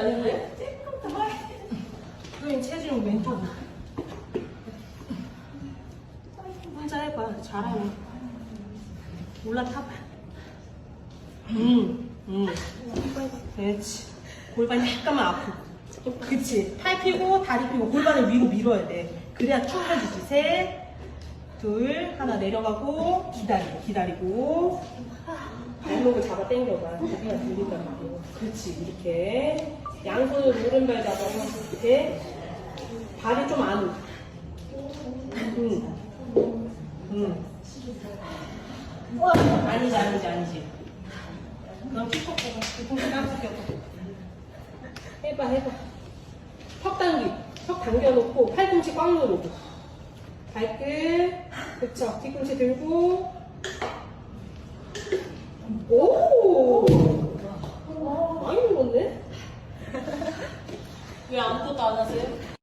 아닌데? 조금 더. 그럼 체중 왼쪽으로. 혼자 해봐. 잘하네. 올라타봐. 음, 음. 그렇지. 골반이 약간만 앞으로. 그치. 팔 펴고, 다리 펴고, 골반을 위로 밀어야 돼. 그래야 쭉 펴지지. 셋, 둘, 하나 내려가고, 기다리고, 기다리고. 발목을 잡아 당겨봐. 여기가 들린단 말이에요. 그렇지. 이렇게. 양손으로 오른발 잡아서 이렇게. 발이 좀 안으로. 응. 응. 아니지, 아니지, 아니지. 그럼 킥복보가 뒤통수 깜짝 껴 해봐, 해봐. 턱 당기. 턱 당겨놓고 팔꿈치 꽉 누르고. 발끝. 그쵸. 뒤꿈치 들고. 오! 많이 눌렀네? 왜 아무것도 안 하세요?